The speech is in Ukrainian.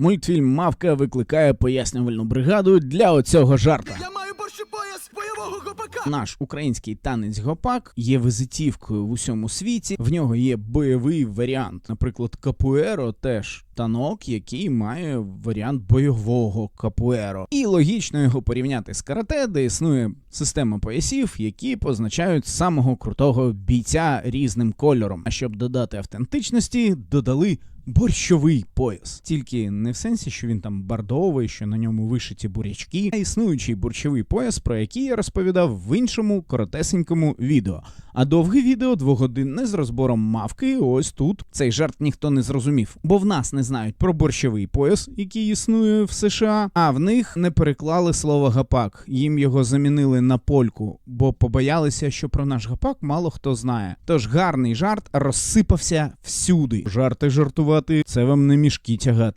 Мультфільм Мавка викликає пояснювальну бригаду для оцього жарта. Я маю борщі пояс бойового гопака! Наш український танець гопак є визитівкою в усьому світі. В нього є бойовий варіант. Наприклад, капуеро теж танок, який має варіант бойового капуеро. І логічно його порівняти з карате, де існує система поясів, які позначають самого крутого бійця різним кольором. А щоб додати автентичності, додали. Борщовий пояс, тільки не в сенсі, що він там бардовий, що на ньому вишиті бурячки, а існуючий борщовий пояс, про який я розповідав в іншому коротесенькому відео. А довге відео двогодинне з розбором мавки ось тут. Цей жарт ніхто не зрозумів, бо в нас не знають про борщовий пояс, який існує в США, а в них не переклали слово гапак. Їм його замінили на польку, бо побоялися, що про наш гапак мало хто знає. Тож гарний жарт розсипався всюди. Жарти жартувати це вам не мішки тягати.